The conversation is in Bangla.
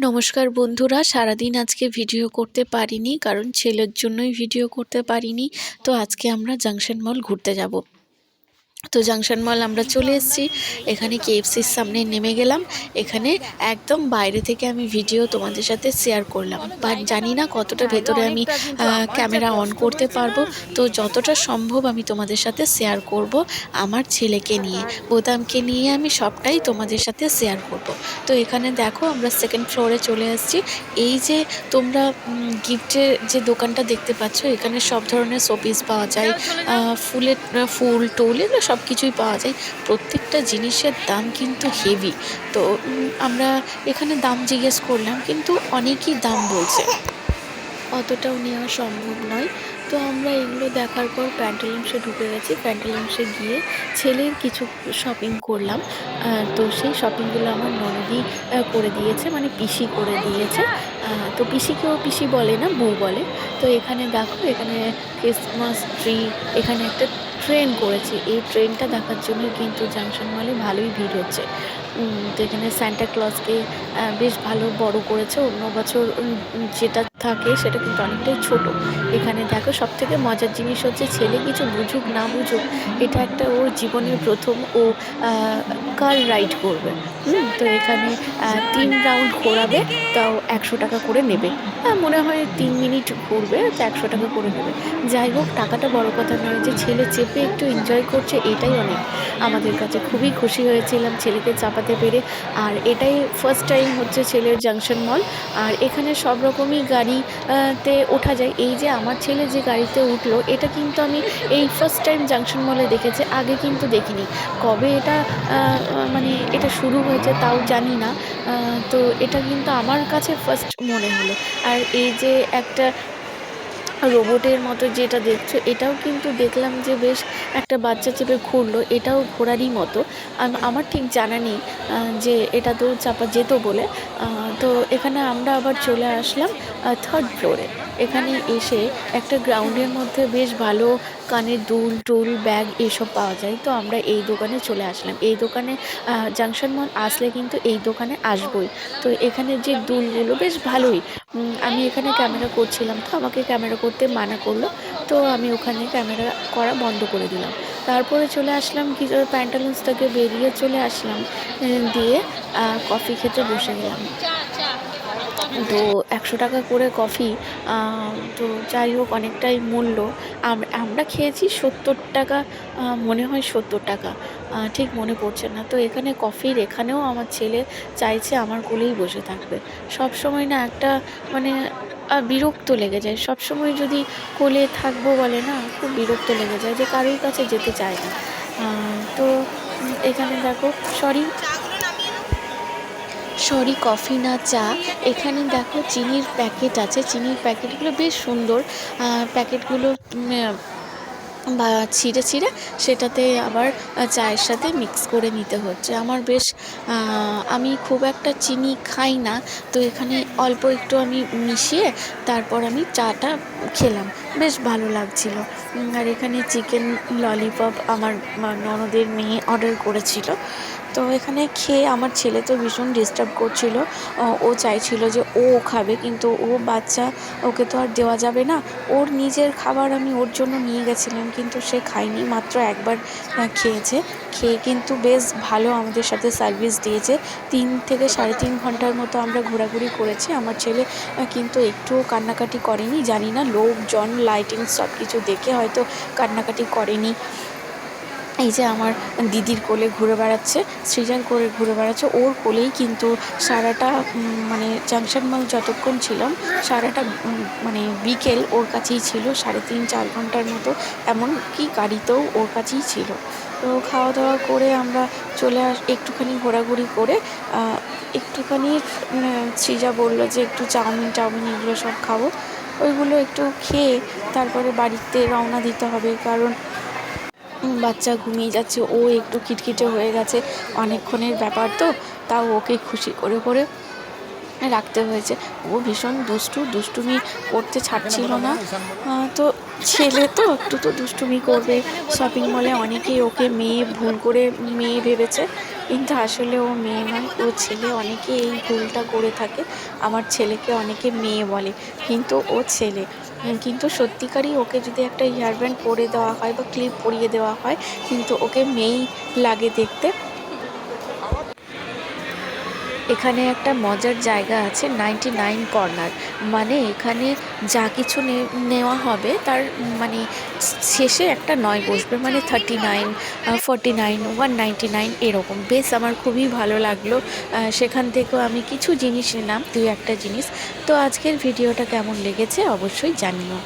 নমস্কার বন্ধুরা, সারাদিন আজকে ভিডিও করতে পারিনি, কারণ ছেলের জন্যই ভিডিও করতে পারিনি। তো আজকে আমরা জাংশন মল ঘুরতে যাব। তো জাংশন মল আমরা চলে এসেছি। এখানে কেএফসির সামনে নেমে গেলাম। এখানে একদম বাইরে থেকে আমি ভিডিও তোমাদের সাথে শেয়ার করলাম। বা জানি না কতটা ভেতরে আমি ক্যামেরা অন করতে পারব। তো যতটা সম্ভব আমি তোমাদের সাথে শেয়ার করব আমার ছেলেকে নিয়ে। বোতামকে নিয়ে আমি সবটাই তোমাদের সাথে শেয়ার করব। তো এখানে দেখো আমরা সেকেন্ড ফ্লোরে চলে এসেছি। এই যে তোমরা গিফটের যে দোকানটা দেখতে পাচ্ছ, এখানে সব ধরনের শোপিস পাওয়া যায়। ফুলের, ফুল, টুল, এগুলো সব কিছুই পাওয়া যায়। প্রত্যেকটা জিনিসের দাম কিন্তু হেভি তো আমরা এখানে দাম জিজ্ঞেস করলাম কিন্তু অনেকই দাম বলছে। অতটাও নেওয়া সম্ভব নয়। তো আমরা এগুলো দেখার পর প্যান্টালুন্সে ঢুকে গেছি। প্যান্টালুন্সে গিয়ে ছেলের কিছু শপিং করলাম। তো সেই শপিংগুলো আমার ননদই আহ, করে দিয়েছে মানে পিসি করে দিয়েছে। তো পিসিকেও পিসি বলে না বউ বলে। তো এখানে দেখো এখানে ক্রিসমাস ট্রি এখানে একটা ট্রেন করেছে। এই ট্রেনটা দেখার জন্য কিন্তু জাংশন মলে ভালোই ভিড় হচ্ছে। এখানে স্যান্টা ক্লজকে বেশ ভালো বড় করেছে। অন্য বছর যেটা থাকে সেটা কিন্তু অনেকটাই ছোট। এখানে দেখো সব থেকে মজার জিনিস হচ্ছে ছেলে কিছু বুঝুক না বুঝুক এটা একটা ওর জীবনের প্রথম ও কার রাইড করবে। তো এখানে তিন রাউন্ড ঘোরাবে তাও একশো টাকা করে নেবে। আহ, মনে হয় তিন মিনিট ঘুরবে তো একশো টাকা করে নেবে। যাই হোক টাকাটা বড় কথা নয় যে ছেলে চেপে একটু এনজয় করছে এটাই অনেক। আমাদের কাছে খুবই খুশি হয়েছিলাম ছেলেকে চাপাতে পেরে। আর এটাই ফার্স্ট টাইম হচ্ছে ছেলের জাংশন মল আর এখানে সব রকমই গাড়ি আহ, তে ওঠা যায়। এই যে আমার ছেলে যে গাড়িতে উঠল এটা কিন্তু আমি এই ফার্স্ট টাইম জাংশন মলে দেখেছি আগে কিন্তু দেখিনি। কবে এটা মানে এটা শুরু হয়েছে তাও জানি না। তো এটা কিন্তু আমার কাছে ফার্স্ট মনে হলো। আর এই যে একটা রোবটের মতো যেটা দেখছ, এটাও কিন্তু দেখলাম যে বেশ একটা বাচ্চা চেপে ঘুরলো, এটাও ঘোরারই মতো। আম- আমার ঠিক জানা নেই যে এটা তো চাপা যেত বলে। তো এখানে আমরা আবার চলে আসলাম থার্ড ফ্লোরে এখানে এসে একটা গ্রাউন্ডের মধ্যে বেশ ভালো কানের দুল, টুল, ব্যাগ এসব পাওয়া যায়। তো আমরা এই দোকানে চলে আসলাম। এই দোকানে জাংশন মল আসলে কিন্তু এই দোকানে আসবই। তো এখানে যে দুলগুলো বেশ ভালোই। আমি এখানে ক্যামেরা করছিলাম, তো আমাকে ক্যামেরা করতে মানা করল, তো আমি ওখানে ক্যামেরা করা বন্ধ করে দিলাম। তারপরে চলে আসলাম, কি প্যান্টালুন্স থেকে বেরিয়ে চলে আসলাম দিয়ে কফি খেতে বসে গেলাম। তো একশো টাকা করে কফি তো যাই হোক অনেকটাই মূল্য। আমরা খেয়েছি সত্তর টাকা মনে হয় সত্তর টাকা। ঠিক মনে পড়ছে না। তো এখানে কফির এখানেও আমার ছেলে চাইছে আমার কোলেই বসে থাকবে। সব সময় না একটা মানে বিরক্ত লেগে যায়। সব সময় যদি কোলে থাকব বলে না, খুব বিরক্ত লেগে যায় যে কারোর কাছে যেতে চায় না। তো এখানে দেখো, সরি। সরি, কফি না চা। এখানে দেখো চিনির প্যাকেট আছে। চিনির প্যাকেটগুলো বেশ সুন্দর। প্যাকেটগুলো বা, ছিঁড়ে ছিঁড়ে সেটাতে আবার চায়ের সাথে মিক্স করে নিতে হচ্ছে। আমার বেশ আমি খুব একটা চিনি খাই না। তো এখানে অল্প একটু আমি মিশিয়ে তারপর আমি চাটা খেলাম। বেশ ভালো লাগছিল। আর এখানে চিকেন ললিপপ আমার ননদের মেয়ে অর্ডার করেছিল। তো এখানে খেয়ে আমার ছেলে তো ভীষণ ডিস্টার্ব করছিল। ও চাইছিল যে ও খাবে, কিন্তু ও বাচ্চা, ওকে তো আর দেওয়া যাবে না। ওর নিজের খাবার আমি ওর জন্য নিয়ে গেছিলাম, কিন্তু সে খায়নি, মাত্র একবার খেয়েছে। খেয়ে কিন্তু বেশ ভালো আমাদের সাথে সার্ভিস দিয়েছে। তিন থেকে সাড়ে তিন ঘণ্টার মতো আমরা ঘোরাঘুরি করেছি। আমার ছেলে কিন্তু একটুও কান্নাকাটি করেনি, জানি না লোকজন লাইটিং সব কিছু দেখে হয়তো কান্নাকাটি করেনি। এই যে আমার দিদির কোলে ঘুরে বেড়াচ্ছে, সৃজার কোলে ঘুরে বেড়াচ্ছে, ওর কোলেই কিন্তু সারাটা মানে জাংশন মল যতক্ষণ ছিলাম, সারাটা মানে বিকেল ওর কাছেই ছিল, সাড়ে তিন, চার ঘণ্টার মতো, এমনকি গাড়িতেও ওর কাছেই ছিল। তো খাওয়া দাওয়া করে আমরা চলে আস, একটুখানি ঘোরাঘুরি করে একটুখানি সৃজা বলল যে একটু চাউমিন টাউমিন এগুলো সব খাব। ওইগুলো একটু খেয়ে তারপরে বাড়িতে রওনা দিতে হবে, কারণ বাচ্চা ঘুমিয়ে যাচ্ছে, ও একটু খিটখিটে হয়ে গেছে। অনেকক্ষণের ব্যাপার তো, তাও ওকে খুশি করে করে রাখতে হয়েছে। ও ভীষণ দুষ্টু, দুষ্টুমি করতে ছাড়ছিল না। তো ছেলে তো, একটু তো দুষ্টুমি করবে। শপিং মলে অনেকেই ওকে মেয়ে ভুল করে, মেয়ে ভেবেছে। কিন্তু আসলে ও মেয়ে নয়, ও ছেলে। অনেকে এই ভুলটা করে থাকে। আমার ছেলেকে অনেকে মেয়ে বলে, কিন্তু ও ছেলে। কিন্তু সত্যিকারই ওকে যদি একটা হেয়ার ব্যান্ড পরে দেওয়া হয় বা ক্লিপ পরিয়ে দেওয়া হয়, কিন্তু ওকে মেয়েই লাগে দেখতে। এখানে একটা মজার জায়গা আছে নাইনটি নাইন কর্নার মানে এখানে যা কিছু নেওয়া হবে, তার মানে শেষে একটা নয় বসবে মানে thirty nine forty nine one ninety nine এরকম। বেশ, আমার খুবই ভালো লাগল। সেখান থেকেও আমি কিছু জিনিস নিলাম, দুই একটা জিনিস। তো আজকের ভিডিওটা কেমন লেগেছে অবশ্যই জানিও।